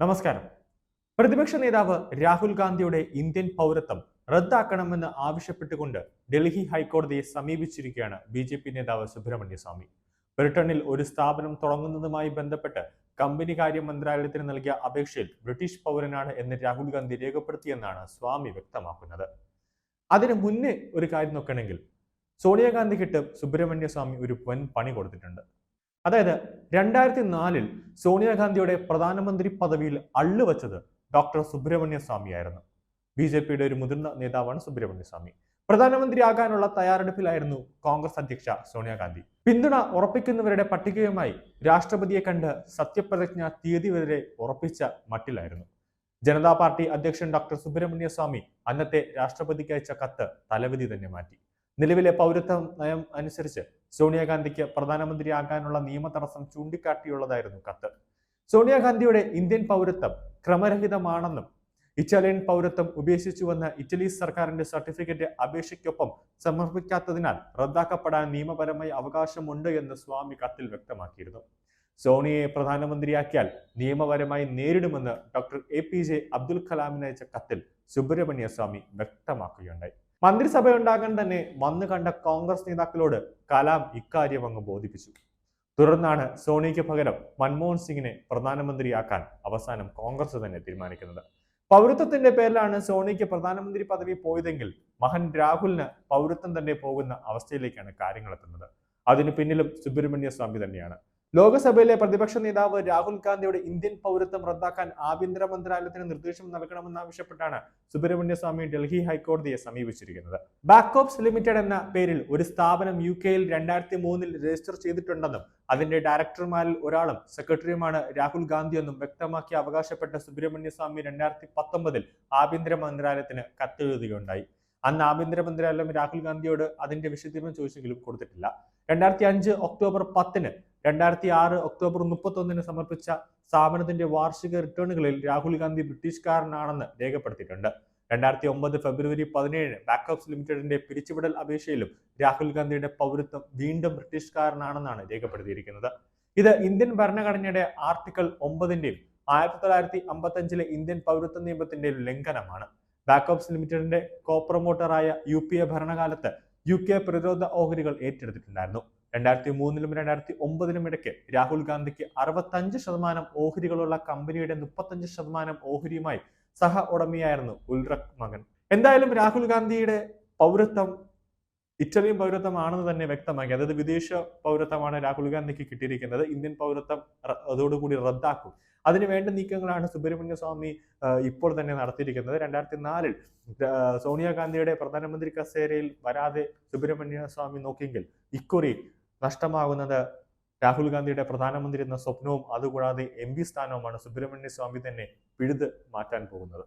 നമസ്കാരം. പ്രതിപക്ഷ നേതാവ് രാഹുൽ ഗാന്ധിയുടെ ഇന്ത്യൻ പൗരത്വം റദ്ദാക്കണമെന്ന് ആവശ്യപ്പെട്ടുകൊണ്ട് ഡൽഹി ഹൈക്കോടതിയെ സമീപിച്ചിരിക്കുകയാണ് ബി ജെ പി നേതാവ് സുബ്രഹ്മണ്യ സ്വാമി ബ്രിട്ടനിൽ ഒരു സ്ഥാപനം തുടങ്ങുന്നതുമായി ബന്ധപ്പെട്ട് കമ്പനി കാര്യ മന്ത്രാലയത്തിന് നൽകിയ അപേക്ഷയിൽ ബ്രിട്ടീഷ് പൗരനാണ് എന്ന് രാഹുൽ ഗാന്ധി രേഖപ്പെടുത്തിയെന്നാണ് സ്വാമി വ്യക്തമാക്കുന്നത്. അതിന് മുന്നേ ഒരു കാര്യം നോക്കണമെങ്കിൽ സോണിയാഗാന്ധിക്കിട്ട് സുബ്രഹ്മണ്യ സ്വാമി ഒരു വൻ പണി കൊടുത്തിട്ടുണ്ട്. അതായത് രണ്ടായിരത്തി നാലിൽ സോണിയാഗാന്ധിയുടെ പ്രധാനമന്ത്രി പദവിയിൽ അള്ളുവച്ചത് ഡോക്ടർ സുബ്രഹ്മണ്യ സ്വാമിയായിരുന്നു ബി ജെ പിയുടെ ഒരു മുതിർന്ന നേതാവാണ് സുബ്രഹ്മണ്യ സ്വാമി പ്രധാനമന്ത്രിയാകാനുള്ള തയ്യാറെടുപ്പിലായിരുന്നു കോൺഗ്രസ് അധ്യക്ഷ സോണിയാഗാന്ധി. പിന്തുണ ഉറപ്പിക്കുന്നവരുടെ പട്ടികയുമായി രാഷ്ട്രപതിയെ കണ്ട് സത്യപ്രതിജ്ഞ തീയതി വരെ ഉറപ്പിച്ച മട്ടിലായിരുന്നു. ജനതാ പാർട്ടി അധ്യക്ഷൻ ഡോക്ടർ സുബ്രഹ്മണ്യ സ്വാമി അന്നത്തെ രാഷ്ട്രപതിക്ക് അയച്ച കത്ത് തലവിധി തന്നെ മാറ്റി. നിലവിലെ പൗരത്വ നയം അനുസരിച്ച് സോണിയാഗാന്ധിക്ക് പ്രധാനമന്ത്രിയാകാനുള്ള നിയമ തടസ്സം ചൂണ്ടിക്കാട്ടിയുള്ളതായിരുന്നു കത്ത് സോണിയാഗാന്ധിയുടെ ഇന്ത്യൻ പൗരത്വം ക്രമരഹിതമാണെന്നും ഇറ്റാലിയൻ പൗരത്വം ഉപേക്ഷിച്ചുവെന്ന് ഇറ്റലി സർക്കാരിന്റെ സർട്ടിഫിക്കറ്റ് അപേക്ഷയ്ക്കൊപ്പം സമർപ്പിക്കാത്തതിനാൽ റദ്ദാക്കപ്പെടാൻ നിയമപരമായി അവകാശമുണ്ട് എന്ന് സ്വാമി കത്തിൽ വ്യക്തമാക്കിയിരുന്നു. സോണിയെ പ്രധാനമന്ത്രിയാക്കിയാൽ നിയമപരമായി നേരിടുമെന്ന് doctor A P J Abdul കലാമിന് അയച്ച കത്തിൽ സുബ്രഹ്മണ്യ സ്വാമി വ്യക്തമാക്കുകയുണ്ടായി. മന്ത്രിസഭയുണ്ടാകാൻ തന്നെ വന്നു കണ്ട കോൺഗ്രസ് നേതാക്കളോട് കലാം ഇക്കാര്യം അങ്ങ് ബോധിപ്പിച്ചു. തുടർന്നാണ് സോണിക്ക് പകരം മൻമോഹൻ സിംഗിനെ പ്രധാനമന്ത്രിയാക്കാൻ അവസാനം കോൺഗ്രസ് തന്നെ തീരുമാനിക്കുന്നത്. പൗരത്വത്തിന്റെ പേരിലാണ് സോണിക്ക് പ്രധാനമന്ത്രി പദവി പോയതെങ്കിൽ മഹൻ രാഹുലിന് പൗരത്വം തന്നെ പോകുന്ന അവസ്ഥയിലേക്കാണ് കാര്യങ്ങൾ എത്തുന്നത്. അതിനു പിന്നിലും സുബ്രഹ്മണ്യ സ്വാമി തന്നെയാണ്. ലോക്സഭയിലെ പ്രതിപക്ഷ നേതാവ് രാഹുൽ ഗാന്ധിയുടെ ഇന്ത്യൻ പൗരത്വം റദ്ദാക്കാൻ ആഭ്യന്തര മന്ത്രാലയത്തിന് നിർദ്ദേശം നൽകണമെന്നാവശ്യപ്പെട്ടാണ് സുബ്രഹ്മണ്യ സ്വാമി ഡൽഹി ഹൈക്കോടതിയെ സമീപിച്ചിരിക്കുന്നത്. ബാക്കോപ്സ് ലിമിറ്റഡ് എന്ന പേരിൽ ഒരു സ്ഥാപനം യു കെയിൽ രണ്ടായിരത്തി മൂന്നിൽ രജിസ്റ്റർ ചെയ്തിട്ടുണ്ടെന്നും അതിന്റെ ഡയറക്ടർമാരിൽ ഒരാളും സെക്രട്ടറിയുമാണ് രാഹുൽ ഗാന്ധിയെന്നും വ്യക്തമാക്കി അവകാശപ്പെട്ട സുബ്രഹ്മണ്യ സ്വാമി രണ്ടായിരത്തി പത്തൊമ്പതിൽ ആഭ്യന്തര മന്ത്രാലയത്തിന് കത്തെഴുതുകയുണ്ടായി. അന്ന് ആഭ്യന്തര മന്ത്രാലയം രാഹുൽ ഗാന്ധിയോട് അതിന്റെ വിശദീകരണം ചോദിച്ചെങ്കിലും കൊടുത്തിട്ടില്ല. രണ്ടായിരത്തി അഞ്ച് ഒക്ടോബർ പത്തിന് രണ്ടായിരത്തി ആറ് ഒക്ടോബർ മുപ്പത്തൊന്നിന് സമർപ്പിച്ച സ്ഥാപനത്തിന്റെ വാർഷിക റിട്ടേണുകളിൽ രാഹുൽ ഗാന്ധി ബ്രിട്ടീഷ്കാരനാണെന്ന് രേഖപ്പെടുത്തിയിട്ടുണ്ട്. രണ്ടായിരത്തി ഒമ്പത് ഫെബ്രുവരി പതിനേഴിന് ബാക്കപ്സ് ലിമിറ്റഡിന്റെ പിരിച്ചുവിടൽ അപേക്ഷയിലും രാഹുൽ ഗാന്ധിയുടെ പൗരത്വം വീണ്ടും ബ്രിട്ടീഷ്കാരനാണെന്നാണ് രേഖപ്പെടുത്തിയിരിക്കുന്നത്. ഇത് ഇന്ത്യൻ ഭരണഘടനയുടെ ആർട്ടിക്കിൾ ഒമ്പതിന്റെയും ആയിരത്തി തൊള്ളായിരത്തി അമ്പത്തി അഞ്ചിലെ ഇന്ത്യൻ പൗരത്വ നിയമത്തിന്റെ ലംഘനമാണ്. ബാക്കപ്സ് ലിമിറ്റഡിന്റെ കോപ്രമോട്ടറായ യു പി എ ഭരണകാലത്ത് യു കെ പ്രതിരോധ ഓഹരികൾ ഏറ്റെടുത്തിട്ടുണ്ടായിരുന്നു. രണ്ടായിരത്തി മൂന്നിലും രണ്ടായിരത്തി ഒമ്പതിലും ഇടയ്ക്ക് രാഹുൽ ഗാന്ധിക്ക് അറുപത്തഞ്ച് ശതമാനം ഓഹരികളുള്ള കമ്പനിയുടെ മുപ്പത്തഞ്ച് ശതമാനം ഓഹരിയുമായി സഹ ഉടമയായിരുന്നു ഉൽറക് മകൻ. എന്തായാലും രാഹുൽ ഗാന്ധിയുടെ പൗരത്വം ഇറ്റലിയൻ പൗരത്വമാണെന്ന് തന്നെ വ്യക്തമാക്കി. അതായത് വിദേശ പൗരത്വമാണ് രാഹുൽ ഗാന്ധിക്ക് കിട്ടിയിരിക്കുന്നത്. ഇന്ത്യൻ പൗരത്വം അതോടുകൂടി റദ്ദാക്കും. അതിന് വേണ്ട നീക്കങ്ങളാണ് സുബ്രഹ്മണ്യ സ്വാമി ഇപ്പോൾ തന്നെ നടത്തിയിരിക്കുന്നത്. രണ്ടായിരത്തി നാലിൽ സോണിയാഗാന്ധിയുടെ പ്രധാനമന്ത്രി കസേരയിൽ വരാതെ സുബ്രഹ്മണ്യ സ്വാമി നോക്കിയെങ്കിൽ ഇക്കുറി നഷ്ടമാകുന്നത് രാഹുൽ ഗാന്ധിയുടെ പ്രധാനമന്ത്രി എന്ന സ്വപ്നവും അതുകൂടാതെ എം പി സ്ഥാനവുമാണ് സുബ്രഹ്മണ്യ സ്വാമി തന്നെ പിഴുത് മാറ്റാൻ പോകുന്നത്.